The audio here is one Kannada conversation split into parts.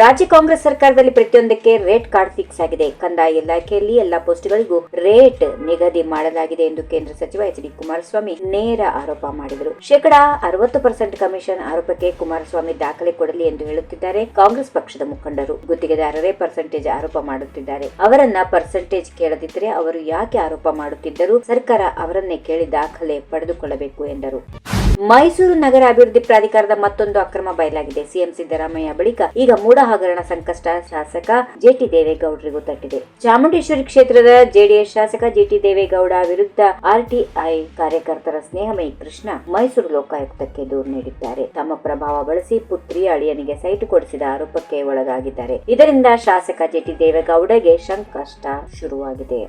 ರಾಜ್ಯ ಕಾಂಗ್ರೆಸ್ ಸರ್ಕಾರದಲ್ಲಿ ಪ್ರತಿಯೊಂದಕ್ಕೆ ರೇಟ್ ಕಾರ್ಡ್ ಫಿಕ್ಸ್ ಆಗಿದೆ. ಕಂದಾಯ ಇಲಾಖೆಯಲ್ಲಿ ಎಲ್ಲಾ ಪೋಸ್ಟ್ಗಳಿಗೂ ರೇಟ್ ನಿಗದಿ ಮಾಡಲಾಗಿದೆ ಎಂದು ಕೇಂದ್ರ ಸಚಿವ ಎಚ್ ಡಿ ಕುಮಾರಸ್ವಾಮಿ ನೇರ ಆರೋಪ ಮಾಡಿದರು. ಶೇಕಡಾ ಅರವತ್ತು ಪರ್ಸೆಂಟ್ ಕಮಿಷನ್ ಆರೋಪಕ್ಕೆ ಕುಮಾರಸ್ವಾಮಿ ದಾಖಲೆ ಕೊಡಲಿ ಎಂದು ಹೇಳುತ್ತಿದ್ದಾರೆ ಕಾಂಗ್ರೆಸ್ ಪಕ್ಷದ ಮುಖಂಡರು. ಗುತ್ತಿಗೆದಾರರೇ ಪರ್ಸೆಂಟೇಜ್ ಆರೋಪ ಮಾಡುತ್ತಿದ್ದಾರೆ. ಅವರನ್ನ ಪರ್ಸೆಂಟೇಜ್ ಕೇಳದಿದ್ದರೆ ಅವರು ಯಾಕೆ ಆರೋಪ ಮಾಡುತ್ತಿದ್ದರು? ಸರ್ಕಾರ ಅವರನ್ನೇ ಕೇಳಿ ದಾಖಲೆ ಪಡೆದುಕೊಳ್ಳಬೇಕು ಎಂದರು. ಮೈಸೂರು ನಗರ ಅಭಿವೃದ್ಧಿ ಪ್ರಾಧಿಕಾರದ ಮತ್ತೊಂದು ಅಕ್ರಮ ಬಯಲಾಗಿದೆ. ಸಿಎಂ ಸಿದ್ದರಾಮಯ್ಯ ಬಳಿಕ ಈಗ ಮೂಡ ಹಗರಣ ಸಂಕಷ್ಟ ಶಾಸಕ ಜೆಟಿ ದೇವೇಗೌಡರಿಗೂ ತಟ್ಟಿದೆ. ಚಾಮುಂಡೇಶ್ವರಿ ಕ್ಷೇತ್ರದ ಜೆಡಿಎಸ್ ಶಾಸಕ ಜೆಟಿ ದೇವೇಗೌಡ ವಿರುದ್ಧ ಆರ್ಟಿಐ ಕಾರ್ಯಕರ್ತರ ಸ್ನೇಹಮಯಿ ಕೃಷ್ಣ ಮೈಸೂರು ಲೋಕಾಯುಕ್ತಕ್ಕೆ ದೂರು ನೀಡಿದ್ದಾರೆ. ತಮ್ಮ ಪ್ರಭಾವ ಬಳಸಿ ಪುತ್ರಿ ಅಳಿಯನಿಗೆ ಸೈಟು ಕೊಡಿಸಿದ ಆರೋಪಕ್ಕೆ ಒಳಗಾಗಿದ್ದಾರೆ. ಇದರಿಂದ ಶಾಸಕ ಜೆಟಿ ದೇವೇಗೌಡಗೆ ಸಂಕಷ್ಟ ಶುರುವಾಗಿದೆ.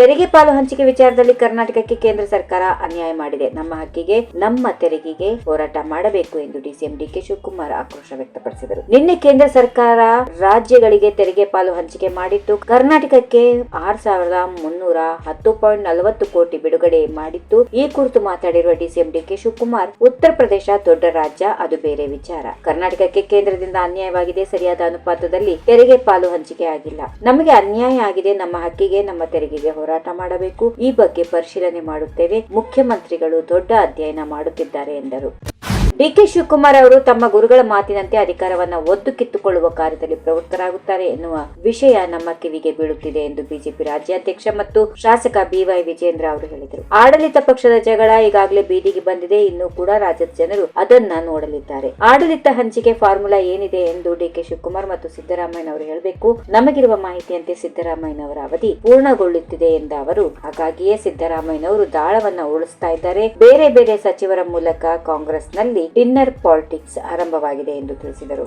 ತೆರಿಗೆ ಪಾಲು ಹಂಚಿಕೆ ವಿಚಾರದಲ್ಲಿ ಕರ್ನಾಟಕಕ್ಕೆ ಕೇಂದ್ರ ಸರ್ಕಾರ ಅನ್ಯಾಯ ಮಾಡಿದೆ. ನಮ್ಮ ಹಕ್ಕಿಗೆ, ನಮ್ಮ ತೆರಿಗೆಗೆ ಹೋರಾಟ ಮಾಡಬೇಕು ಎಂದು ಡಿಸಿಎಂ ಡಿಕೆ ಶಿವಕುಮಾರ್ ಆಕ್ರೋಶ ವ್ಯಕ್ತಪಡಿಸಿದರು. ನಿನ್ನೆ ಕೇಂದ್ರ ಸರ್ಕಾರ ರಾಜ್ಯಗಳಿಗೆ ತೆರಿಗೆ ಪಾಲು ಹಂಚಿಕೆ ಮಾಡಿತ್ತು. ಕರ್ನಾಟಕಕ್ಕೆ ಆರ್ ಸಾವಿರದ ಮುನ್ನೂರ ಹತ್ತು ಪಾಯಿಂಟ್ ನಲವತ್ತು ಕೋಟಿ ಬಿಡುಗಡೆ ಮಾಡಿತ್ತು. ಈ ಕುರಿತು ಮಾತಾಡಿರುವ ಡಿಸಿಎಂ ಡಿಕೆ ಶಿವಕುಮಾರ್, ಉತ್ತರ ಪ್ರದೇಶ ದೊಡ್ಡ ರಾಜ್ಯ, ಅದು ಬೇರೆ ವಿಚಾರ. ಕರ್ನಾಟಕಕ್ಕೆ ಕೇಂದ್ರದಿಂದ ಅನ್ಯಾಯವಾಗಿದೆ. ಸರಿಯಾದ ಅನುಪಾತದಲ್ಲಿ ತೆರಿಗೆ ಪಾಲು ಹಂಚಿಕೆ ಆಗಿಲ್ಲ. ನಮಗೆ ಅನ್ಯಾಯ ಆಗಿದೆ. ನಮ್ಮ ಹಕ್ಕಿಗೆ, ನಮ್ಮ ತೆರಿಗೆಗೆ ಹೋರಾಟ ಮಾಡಬೇಕು. ಈ ಬಗ್ಗೆ ಪರಿಶೀಲನೆ ಮಾಡುತ್ತೇವೆ. ಮುಖ್ಯಮಂತ್ರಿಗಳು ದೊಡ್ಡ ಅಧ್ಯಯನ ಮಾಡುತ್ತಿದ್ದಾರೆ ಎಂದರು. ಡಿಕೆ ಶಿವಕುಮಾರ್ ಅವರು ತಮ್ಮ ಗುರುಗಳ ಮಾತಿನಂತೆ ಅಧಿಕಾರವನ್ನು ಒದ್ದು ಕಿತ್ತುಕೊಳ್ಳುವ ಕಾರ್ಯದಲ್ಲಿ ಪ್ರವೃತ್ತರಾಗುತ್ತಾರೆ ಎನ್ನುವ ವಿಷಯ ನಮ್ಮ ಕಿವಿಗೆ ಬೀಳುತ್ತಿದೆ ಎಂದು ಬಿಜೆಪಿ ರಾಜ್ಯಾಧ್ಯಕ್ಷ ಮತ್ತು ಶಾಸಕ ಬಿವೈ ವಿಜೇಂದ್ರ ಅವರು ಹೇಳಿದರು. ಆಡಳಿತ ಪಕ್ಷದ ಜಗಳ ಈಗಾಗಲೇ ಬೀದಿಗೆ ಬಂದಿದೆ. ಇನ್ನು ಕೂಡ ರಾಜ್ಯದ ಜನರು ಅದನ್ನ ನೋಡಲಿದ್ದಾರೆ. ಆಡಳಿತ ಹಂಚಿಕೆ ಫಾರ್ಮುಲಾ ಏನಿದೆ ಎಂದು ಡಿಕೆ ಶಿವಕುಮಾರ್ ಮತ್ತು ಸಿದ್ದರಾಮಯ್ಯನವರು ಹೇಳಬೇಕು. ನಮಗಿರುವ ಮಾಹಿತಿಯಂತೆ ಸಿದ್ದರಾಮಯ್ಯನವರ ಅವಧಿ ಪೂರ್ಣಗೊಳ್ಳುತ್ತಿದೆ ಎಂದ ಅವರು, ಹಾಗಾಗಿಯೇ ಸಿದ್ದರಾಮಯ್ಯನವರು ದಾಳವನ್ನ ಉಳಿಸ್ತಾ ಇದ್ದಾರೆ. ಬೇರೆ ಬೇರೆ ಸಚಿವರ ಮೂಲಕ ಕಾಂಗ್ರೆಸ್ನಲ್ಲಿ ಡಿನ್ನರ್ ಪಾಲಿಟಿಕ್ಸ್ ಆರಂಭವಾಗಿದೆ ಎಂದು ತಿಳಿಸಿದರು.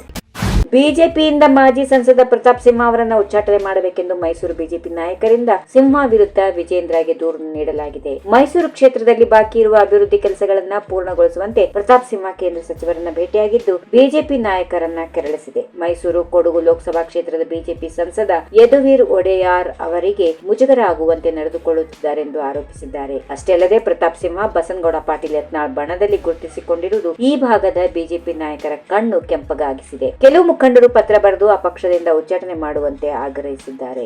ಬಿಜೆಪಿಯಿಂದ ಮಾಜಿ ಸಂಸದ ಪ್ರತಾಪ್ ಸಿಂಹ ಅವರನ್ನ ಉಚ್ಚಾಟನೆ ಮಾಡಬೇಕೆಂದು ಮೈಸೂರು ಬಿಜೆಪಿ ನಾಯಕರಿಂದ ಸಿಂಹ ವಿರುದ್ಧ ವಿಜೇಂದ್ರಗೆ ದೂರು ನೀಡಲಾಗಿದೆ. ಮೈಸೂರು ಕ್ಷೇತ್ರದಲ್ಲಿ ಬಾಕಿ ಇರುವ ಅಭಿವೃದ್ಧಿ ಕೆಲಸಗಳನ್ನ ಪೂರ್ಣಗೊಳಿಸುವಂತೆ ಪ್ರತಾಪ್ ಸಿಂಹ ಕೇಂದ್ರ ಸಚಿವರನ್ನ ಭೇಟಿಯಾಗಿದ್ದು, ಬಿಜೆಪಿ ನಾಯಕರನ್ನ ಕೆರಳಿಸಿದೆ. ಮೈಸೂರು ಕೊಡಗು ಲೋಕಸಭಾ ಕ್ಷೇತ್ರದ ಬಿಜೆಪಿ ಸಂಸದ ಯದುವೀರ್ ಒಡೆಯಾರ್ ಅವರಿಗೆ ಮುಜುಗರ ಆಗುವಂತೆ ನಡೆದುಕೊಳ್ಳುತ್ತಿದ್ದಾರೆಂದು ಆರೋಪಿಸಿದ್ದಾರೆ. ಅಷ್ಟೇ ಅಲ್ಲದೆ ಪ್ರತಾಪ್ ಸಿಂಹ ಬಸನಗೌಡ ಪಾಟೀಲ್ ಯತ್ನಾಳ್ ಬಣದಲ್ಲಿ ಗುರುತಿಸಿಕೊಂಡಿರುವುದು ಈ ಭಾಗದ ಬಿಜೆಪಿ ನಾಯಕರ ಕಣ್ಣು ಕೆಂಪಗಾಗಿಸಿದೆ. ಕೆಲವು ಮುಖಂಡರು ಪತ್ರ ಬರೆದು ಆ ಪಕ್ಷದಿಂದ ಉಚ್ಚಾಟನೆ ಮಾಡುವಂತೆ ಆಗ್ರಹಿಸಿದ್ದಾರೆ.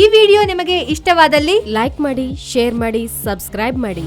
ಈ ವಿಡಿಯೋ ನಿಮಗೆ ಇಷ್ಟವಾದಲ್ಲಿ ಲೈಕ್ ಮಾಡಿ ಶೇರ್ ಮಾಡಿ ಸಬ್ಸ್ಕ್ರೈಬ್ ಮಾಡಿ.